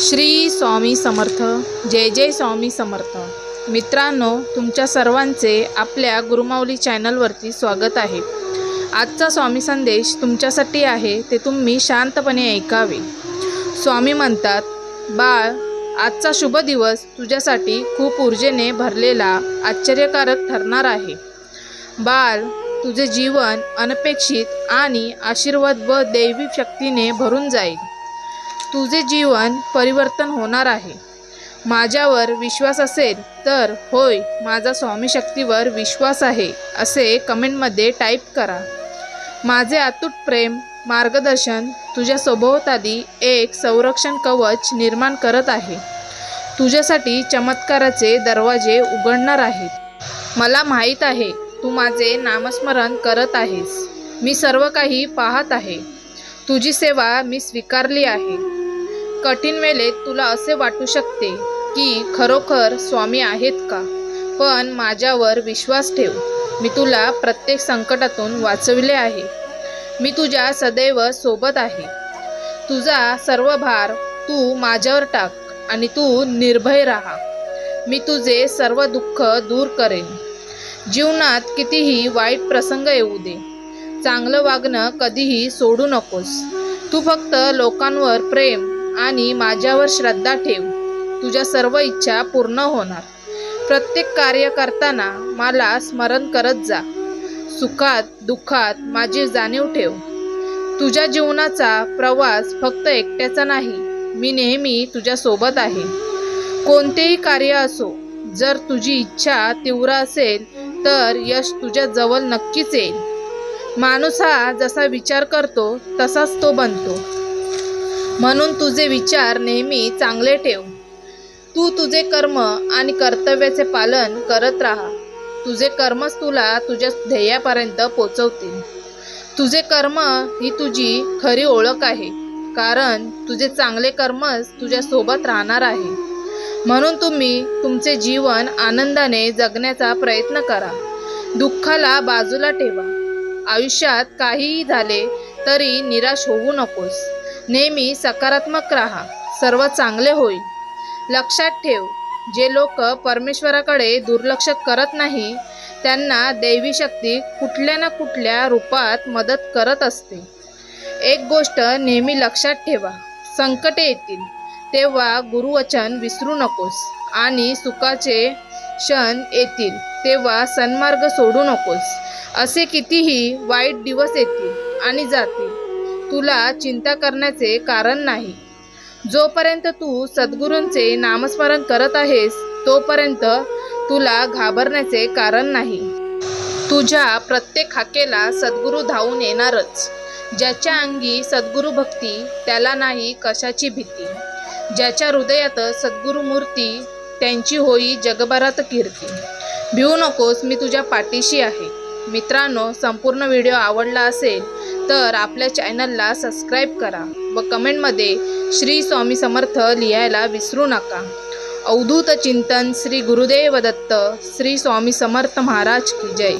श्री स्वामी समर्थ. जय जय स्वामी समर्थ. मित्रांनो तुमच्या सर्वांचे आपल्या गुरुमाऊली चॅनलवरती स्वागत आहे. आजचा स्वामी संदेश तुमच्यासाठी आहे ते तुम्ही शांतपणे ऐकावे. स्वामी म्हणतात बाळ आजचा शुभ दिवस तुझ्यासाठी खूप ऊर्जेने भरलेला आश्चर्यकारक ठरणार आहे. बाळ तुझे जीवन अनपेक्षित आणि आशीर्वाद व दैवी शक्तीने भरून जाईल. तुझे जीवन परिवर्तन होणार आहे. माझ्यावर विश्वास असेल तर होय माझा स्वामी शक्तीवर विश्वास आहे असे कमेंटमध्ये टाईप करा. माझे अतूट प्रेम मार्गदर्शन तुझ्या सभोवताली एक संरक्षण कवच निर्माण करत आहे. तुझ्यासाठी चमत्काराचे दरवाजे उघडणार आहेत मला माहीत आहे तू माझे नामस्मरण करत आहेस. मी सर्व काही पाहत आहे. तुझी सेवा मी स्वीकारली आहे. कठीण वेळेत तुला असे वाटू शकते की खरोखर स्वामी आहेत का? पण माझ्यावर विश्वास ठेव मी तुला प्रत्येक संकटातून वाचविले आहे. मी तुझ्या सदैव सोबत आहे. तुझा सर्व भार तू माझ्यावर टाक आणि तू निर्भय राहा. मी तुझे सर्व दुःख दूर करेन. जीवनात कितीही वाईट प्रसंग येऊ दे चांगलं वागणं कधीही सोडू नकोस. तू फक्त लोकांवर प्रेम आणि माझ्यावर श्रद्धा ठेव. तुझ्या सर्व इच्छा पूर्ण होणार. प्रत्येक कार्य करताना मला स्मरण करत जा. सुखात दुःखात माझी जाणीव ठेव. तुझ्या जीवनाचा प्रवास फक्त एकट्याचा नाही मी नेहमी तुझ्यासोबत आहे. कोणतेही कार्य असो जर तुझी इच्छा तीव्र असेल तर यश तुझ्या जवळ नक्कीच येईल. माणूस हा जसा विचार करतो तसाच तो बनतो. म्हणून तुझे विचार नेहमी चांगले ठेव. तू तुझे कर्म आणि कर्तव्याचे पालन करत राहा. तुझे कर्मच तुला तुझ्या ध्येयापर्यंत पोचवतील. तुझे कर्म ही तुझी खरी ओळख आहे कारण तुझे चांगले कर्मच तुझ्यासोबत राहणार आहे. म्हणून तुम्ही तुमचे जीवन आनंदाने जगण्याचा प्रयत्न करा. दुःखाला बाजूला ठेवा. आयुष्यात काहीही झाले तरी निराश होऊ नकोस. नेहमी सकारात्मक राहा. सर्व चांगले होईल. लक्षात ठेव जे लोक परमेश्वराकडे दुर्लक्ष करत नाही त्यांना दैवी शक्ती कुठल्या ना कुठल्या रूपात मदत करत असते. एक गोष्ट नेहमी लक्षात ठेवा संकटे येतील. तेव्हा गुरुवचन विसरू नकोस आणि सुखाचे क्षण येतील. तेव्हा सन्मार्ग सोडू नकोस. असे कितीही वाईट दिवस येतील आणि जातील. तुला चिंता करण्याचे कारण नाही. जोपर्यंत तू सद्गुरूंचे नामस्मरण करत आहेस तोपर्यंत तुला घाबरण्याचे कारण नाही. तुझ्या प्रत्येक हाकेला सद्गुरू धावून येणारच. ज्याच्या अंगी सद्गुरू भक्ती त्याला नाही कशाची भीती. ज्याच्या हृदयात सद्गुरू मूर्ती त्यांची होई जगभरात कीर्ती. भिवू नकोस मी तुझ्या पाठीशी आहे. मित्रांनो संपूर्ण व्हिडिओ आवडला असेल तर आपल्या चॅनलला सबस्क्राईब करा व कमेंटमध्ये श्री स्वामी समर्थ लिहायला विसरू नका. अवधूत चिंतन श्री गुरुदेव दत्त श्री स्वामी समर्थ महाराज की जय.